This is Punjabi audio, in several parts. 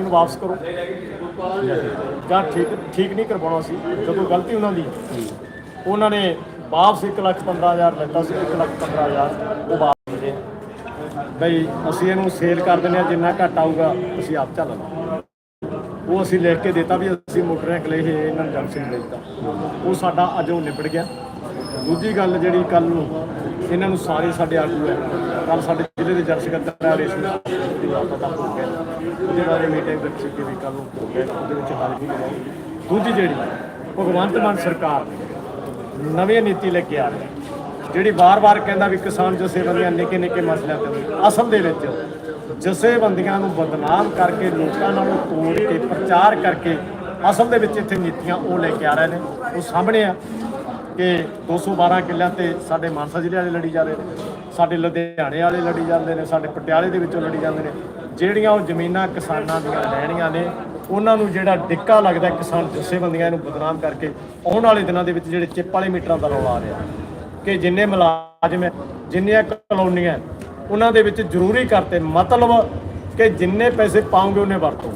ਜ਼ਮੀਨ ਵਾਪਸ ਕਰੋ। ਜਾਂ ਠੀਕ ਠੀਕ ਨਹੀਂ ਕਰਵਾਉਣਾ ਸੀ, ਜਦੋਂ ਗਲਤੀ ਉਹਨਾਂ ਦੀ। ਉਹਨਾਂ ਨੇ ਵਾਪਸ 1 ਲੱਖ 15000 ਲੈਤਾ ਸੀ 1 ਲੱਖ 15000 ਉਹ ਵਾਪਸ ਦੇ ਬਈ, ਅਸੀਂ ਇਹਨੂੰ ਸੇਲ ਕਰ ਦਿੰਦੇ ਹਾਂ, ਜਿੰਨਾ ਘੱਟ ਆਊਗਾ, ਅਸੀਂ ਆਪ ਚੱਲਣਾ ਉਹ ਅਸੀਂ ਲਿਖ ਕੇ ਦਿੱਤਾ ਵੀ ਅਸੀਂ ਮੋਟਰਾਂ ਕਲੇ ਇਹ ਇਹਨਾਂ ਨੂੰ ਜੰਕਸ਼ਨ ਦਿੱਤਾ। ਉਹ ਸਾਡਾ ਅੱਜ ਉਹ ਨਿਬੜ ਗਿਆ। ਦੂਜੀ ਗੱਲ ਜਿਹੜੀ ਕੱਲ ਨੂੰ ਇਹਨਾਂ ਨੂੰ ਸਾਰੇ ਸਾਡੇ ਆਗੂ ਹੈ ਕੱਲ ਸਾਡੇ ਜ਼ਿਲ੍ਹੇ ਦੇ ਜਨ ਸਕੱਤਰ ਹੈ ਰੇਸ਼ਮ ਦੀ ਪਤਾ ਹੋ ਗਿਆ। ਉਹਦੇ ਬਾਰੇ ਮੀਟਿੰਗ ਰੱਖੀ ਕਿ ਵੀ ਕੱਲ ਨੂੰ ਹੋ ਗਿਆ, ਉਹਦੇ ਵਿੱਚ ਹਾਜ਼ਰੀ ਲਗਾਈ ਦੂਜੀ ਜਿਹੜੀ, ਭਗਵੰਤ ਮਾਨ ਸਰਕਾਰ ਨਵੀਂ ਨੀਤੀ ਲੈ ਕੇ ਆ ਰਹੀ ਜਿਹੜੀ ਵਾਰ-ਵਾਰ ਕਹਿੰਦਾ ਵੀ ਕਿਸਾਨ ਜਥੇਬੰਦੀਆਂ ਨਿੱਕੇ ਨਿੱਕੇ ਮਸਲਿਆਂ ਤੇ ਅਸਲ ਦੇ ਵਿੱਚ ਜਥੇਬੰਦੀਆਂ ਨੂੰ ਬਦਨਾਮ ਕਰਕੇ, ਲੋਕਾਂ ਨਾਲੋਂ ਤੋੜ ਕੇ, ਪ੍ਰਚਾਰ ਕਰਕੇ ਅਸਲ ਦੇ ਵਿੱਚ ਇੱਥੇ ਨੀਤੀਆਂ ਉਹ ਲੈ ਕੇ ਆ ਰਹੇ ਨੇ। ਉਹ ਸਾਹਮਣੇ ਆ। ਕਿ 212 ਕਿੱਲਿਆਂ ਤੇ ਸਾਡੇ ਮਾਨਸਾ ਜ਼ਿਲ੍ਹੇ ਵਾਲੇ ਲੜੀ ਜਾ ਰਹੇ ਨੇ, ਸਾਡੇ ਲੁਧਿਆਣੇ ਵਾਲੇ ਲੜੀ ਜਾਂਦੇ ਨੇ, ਸਾਡੇ ਪਟਿਆਲੇ ਦੇ ਵਿੱਚੋਂ ਲੜੀ ਜਾਂਦੇ ਨੇ। ਜਿਹੜੀਆਂ ਉਹ ਜ਼ਮੀਨਾਂ ਕਿਸਾਨਾਂ ਦੀਆਂ ਲੈਣੀਆਂ ਨੇ, ਉਹਨਾਂ ਨੂੰ ਜਿਹੜਾ ਡਿੱਕਾ ਲੱਗਦਾ ਕਿਸਾਨ ਜਥੇਬੰਦੀਆਂ ਇਹਨੂੰ ਬਦਨਾਮ ਕਰਕੇ, ਆਉਣ ਵਾਲੇ ਦਿਨਾਂ ਦੇ ਵਿੱਚ ਜਿਹੜੇ ਚਿੱਪ ਵਾਲੇ ਮੀਟਰਾਂ ਦਾ ਰੌਲਾ ਆ ਰਿਹਾ ਕਿ ਜਿੰਨੇ ਮੁਲਾਜ਼ਮ ਹੈ, ਜਿੰਨੀਆਂ ਕਲੋਨੀਆਂ ਉਹਨਾਂ ਦੇ ਵਿੱਚ ਜ਼ਰੂਰੀ ਕਰਤੇ ਮਤਲਬ ਕਿ ਜਿੰਨੇ ਪੈਸੇ ਪਾਉਂਗੇ, ਉਹਨੇ ਵਰਤੋ।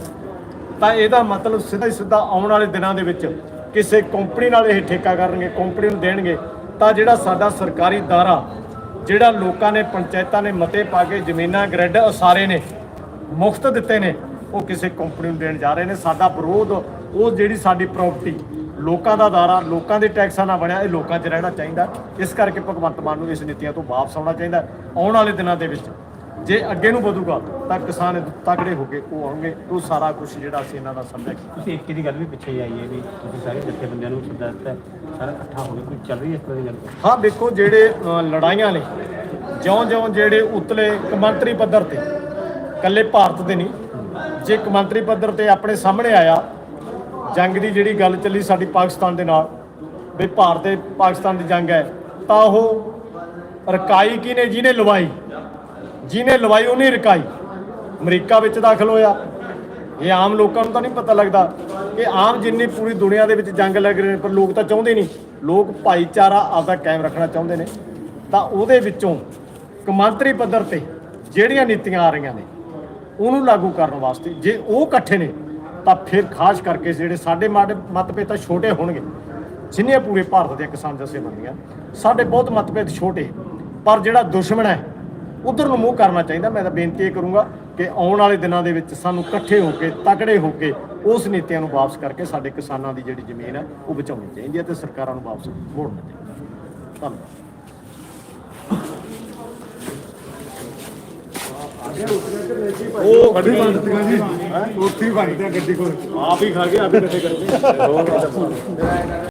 ਤਾਂ ਇਹਦਾ ਮਤਲਬ ਸਿੱਧਾ ਹੀ ਸਿੱਧਾ ਆਉਣ ਵਾਲੇ ਦਿਨਾਂ ਦੇ ਵਿੱਚ ਕਿਸੇ ਕੰਪਨੀ ਨਾਲ ਇਹ ਠੇਕਾ ਕਰਨਗੇ, ਕੰਪਨੀ ਨੂੰ ਦੇਣਗੇ, ਤਾਂ ਜਿਹੜਾ ਸਾਡਾ ਸਰਕਾਰੀ ਦਾਰਾ, ਜਿਹੜਾ ਲੋਕਾਂ ਨੇ, ਪੰਚਾਇਤਾਂ ਨੇ ਮਤੇ ਪਾ ਕੇ ਜ਼ਮੀਨਾਂ, ਗ੍ਰਿਡ ਉਸਾਰੇ ਨੇ, ਮੁਫਤ ਦਿੱਤੇ ਨੇ, ਉਹ ਕਿਸੇ ਕੰਪਨੀ ਨੂੰ ਦੇਣ ਜਾ ਰਹੇ ਨੇ। ਸਾਡਾ ਵਿਰੋਧ, ਉਹ ਜਿਹੜੀ ਸਾਡੀ ਪ੍ਰਾਪਰਟੀ ਲੋਕਾਂ ਦਾ ਦਾਰਾ, ਲੋਕਾਂ ਦੇ ਟੈਕਸਾਂ ਨਾਲ ਬਣਿਆ, ਇਹ ਲੋਕਾਂ 'ਚ ਰਹਿਣਾ ਚਾਹੀਦਾ। ਇਸ ਕਰਕੇ ਭਗਵੰਤ ਮਾਨ ਨੂੰ ਇਸ ਨੀਤੀਆਂ ਤੋਂ ਵਾਪਸ ਆਉਣਾ ਚਾਹੀਦਾ। ਆਉਣ ਵਾਲੇ ਦਿਨਾਂ ਦੇ ਵਿੱਚ ਜੇ ਅੱਗੇ ਨੂੰ ਵਧੂਗਾ ਤਾਂ ਕਿਸਾਨ ਤਕੜੇ ਹੋ ਕੇ ਉਹ ਆਉਣਗੇ। ਉਹ ਸਾਰਾ ਕੁਝ ਜਿਹੜਾ ਅਸੀਂ ਇਹਨਾਂ ਦਾ ਸਮਝਿਆ ਤੁਸੀਂ ਇੱਕ ਦੀ ਗੱਲ ਵੀ ਪਿੱਛੇ ਆਈ ਹੈ ਵੀ ਤੁਸੀਂ ਸਾਰੇ ਜਥੇਬੰਦੀਆਂ ਨੂੰ ਸੱਦਾ ਦਿੱਤਾ ਸਾਰਾ ਇਕੱਠਾ ਹੋ ਕੇ ਕੋਈ ਚੱਲ ਰਹੀ ਹੈ ਇਸ ਤਰ੍ਹਾਂ ਦੀ ਗੱਲ? ਹਾਂ ਦੇਖੋ ਜਿਹੜੇ ਲੜਾਈਆਂ ਨੇ ਜਿਉਂ-ਜਿਉਂ ਜਿਹੜੇ ਉਤਲੇ ਕਮਾਂਤਰੀ ਪੱਧਰ ਤੇ ਕੱਲੇ ਭਾਰਤ ਦੇ ਨਹੀਂ ਜੇ ਕਮਾਂਤਰੀ ਪੱਧਰ ਤੇ ਆਪਣੇ ਸਾਹਮਣੇ ਆਇਆ ਜੰਗ ਦੀ ਜਿਹੜੀ ਗੱਲ ਚੱਲੀ ਸਾਡੀ ਪਾਕਿਸਤਾਨ ਦੇ ਨਾਲ ਵੀ ਭਾਰਤ ਤੇ ਪਾਕਿਸਤਾਨ ਦੀ ਜੰਗ ਹੈ ਤਾਂ ਉਹ ਰਕਾਈ ਕਿਨੇ ਜਿਹਨੇ ਲਵਾਈ? ਜਿਹਨੇ ਲਵਾਈ ਉਹਨੇ ਰਕਾਈ। ਅਮਰੀਕਾ ਵਿੱਚ ਦਾਖਲ ਹੋਇਆ। ਇਹ ਆਮ ਲੋਕਾਂ ਨੂੰ ਤਾਂ ਨਹੀਂ ਪਤਾ ਲੱਗਦਾ ਕਿ ਆਮ ਜਿੰਨੀ ਪੂਰੀ ਦੁਨੀਆ ਦੇ ਵਿੱਚ ਜੰਗ ਲੱਗ ਰਹੇ ਨੇ, ਪਰ ਲੋਕ ਤਾਂ ਚਾਹੁੰਦੇ ਨਹੀਂ। ਲੋਕ ਭਾਈਚਾਰਾ ਆਪਦਾ ਕਾਇਮ ਰੱਖਣਾ ਚਾਹੁੰਦੇ ਨੇ। ਤਾਂ ਉਹਦੇ ਵਿੱਚੋਂ ਕਮਾਂਤਰੀ ਪੱਧਰ ਤੇ ਜਿਹੜੀਆਂ ਨੀਤੀਆਂ ਆ ਰਹੀਆਂ ਨੇ, ਉਹਨੂੰ ਲਾਗੂ ਕਰਨ ਵਾਸਤੇ ਜੇ ਉਹ ਇਕੱਠੇ ਨੇ, ਤਾਂ ਫਿਰ ਖਾਸ ਕਰਕੇ ਜਿਹੜੇ ਸਾਡੇ ਮਾੜੇ ਮਤਭੇਦ ਤਾਂ ਛੋਟੇ ਹੋਣਗੇ। ਜਿੰਨੀਆਂ ਪੂਰੇ ਭਾਰਤ ਦੇ ਕਿਸਾਨ ਜਥੇਬੰਦੀਆਂ, ਸਾਡੇ ਬਹੁਤ ਮਤਭੇਦ ਛੋਟੇ, ਪਰ ਜਿਹੜਾ ਦੁਸ਼ਮਣ ਹੈ ਉਧਰ ਨੂੰ ਮੂੰਹ ਕਰਨਾ ਚਾਹੀਦਾ। ਮੈਂ ਤਾਂ ਬੇਨਤੀ ਇਹ ਕਰੂੰਗਾ ਕਿ ਆਉਣ ਵਾਲੇ ਦਿਨਾਂ ਦੇ ਵਿੱਚ ਸਾਨੂੰ ਇਕੱਠੇ ਹੋ ਕੇ ਤਕੜੇ ਹੋ ਕੇ ਉਸ ਨੀਤੀਆਂ ਨੂੰ ਵਾਪਸ ਕਰਕੇ ਸਾਡੇ ਕਿਸਾਨਾਂ ਦੀ ਜਿਹੜੀ ਜ਼ਮੀਨ ਹੈ ਉਹ ਬਚਾਉਣੀ ਚਾਹੀਦੀ ਹੈ ਤੇ ਸਰਕਾਰਾਂ ਨੂੰ ਵਾਪਸ ਮੋੜਨਾ ਚਾਹੀਦਾ। ਧੰਨਵਾਦ। ਉਹ ਗੱਡੀ ਬੰਦ ਜੀ। ਉੱਥੇ ਹੀ ਬੰਦ ਗੱਡੀ ਕੋਲ। ਆਪ ਹੀ ਖਾ ਕੇ ਆਪ ਹੀ ਇਕੱਠੇ ਕਰਕੇ